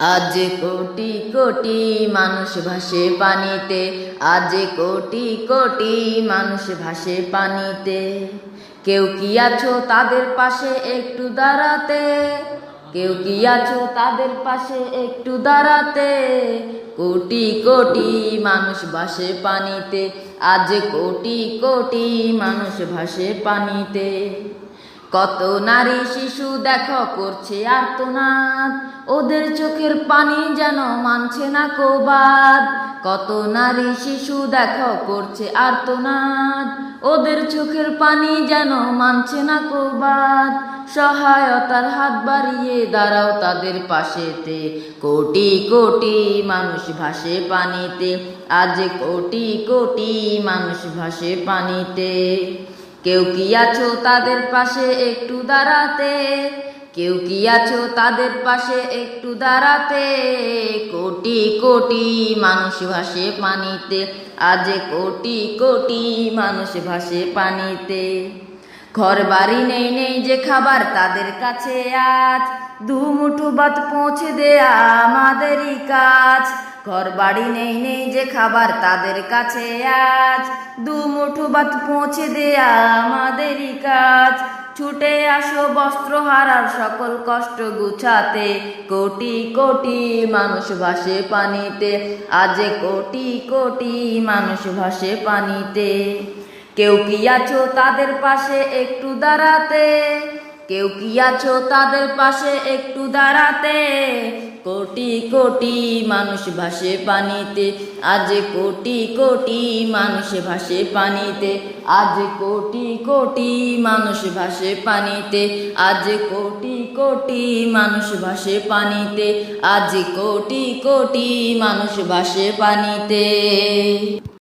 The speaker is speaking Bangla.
আজ কোটি কোটি মানুষ ভাসে পানিতে। আজ কোটি কোটি মানুষ ভাসে পানিতে। কেউ কি আছো তাদের পাশে একটু দাঁড়াতে? কেউ কি আছো তাদের পাশে একটু দাঁড়াতে? কোটি কোটি মানুষ ভাসে পানিতে। আজ কোটি কোটি মানুষ ভাসে পানিতে। কত নারী শিশু দেখো করছে আর্তনাদ। ওদের চোখের পানি যেন মানছে না কোবাদ। কত নারী শিশু দেখো করছে আর্তনাদ। ওদের চোখের পানি যেন মানছে না কোবাদ। সহায়তার হাত বাড়িয়ে দাঁড়াও তাদের পাশেতে। কোটি কোটি মানুষ ভাসে পানিতে। আজ কোটি কোটি মানুষ ভাসে পানিতে। কেউ কি আছো তাদের পাশে একটু দাঁড়াতে? কেউ কি আছো তাদের পাশে একটু দাঁড়াতে? কোটি কোটি মানুষ ভাসে পানিতে, আজ কোটি কোটি মানুষ ভাসে পানিতে। ঘর বাড়ি নেই নেই যে খাবার তাদের কাছে আজ। দু মুঠো ভাত পৌঁছে দেয়া আমাদেরই কাজ। ঘর বাড়ি নেই নেই যে খাবার তাদের কাছে আজ। দু মুঠো ভাত পৌঁছে দেয়া আমাদেরই কাজ। ছুটে আসো বস্ত্র হারার সকল কষ্ট গুছাতে। কোটি কোটি মানুষ ভাসে পানিতে। আজ কোটি কোটি মানুষ ভাসে পানিতে। কেউ কি আছো তাদের পাশে একটু দাঁড়াতে? কেউ কি আছো তাদের পাশে একটু দাঁড়াতে? কোটি কোটি মানুষ ভাসে পানিতে। আজ কোটি কোটি মানুষ ভাসে পানিতে। আজ কোটি কোটি মানুষ ভাসে পানিতে। আজ কোটি কোটি মানুষ ভাসে পানিতে। আজ কোটি কোটি মানুষ ভাসে পানিতে।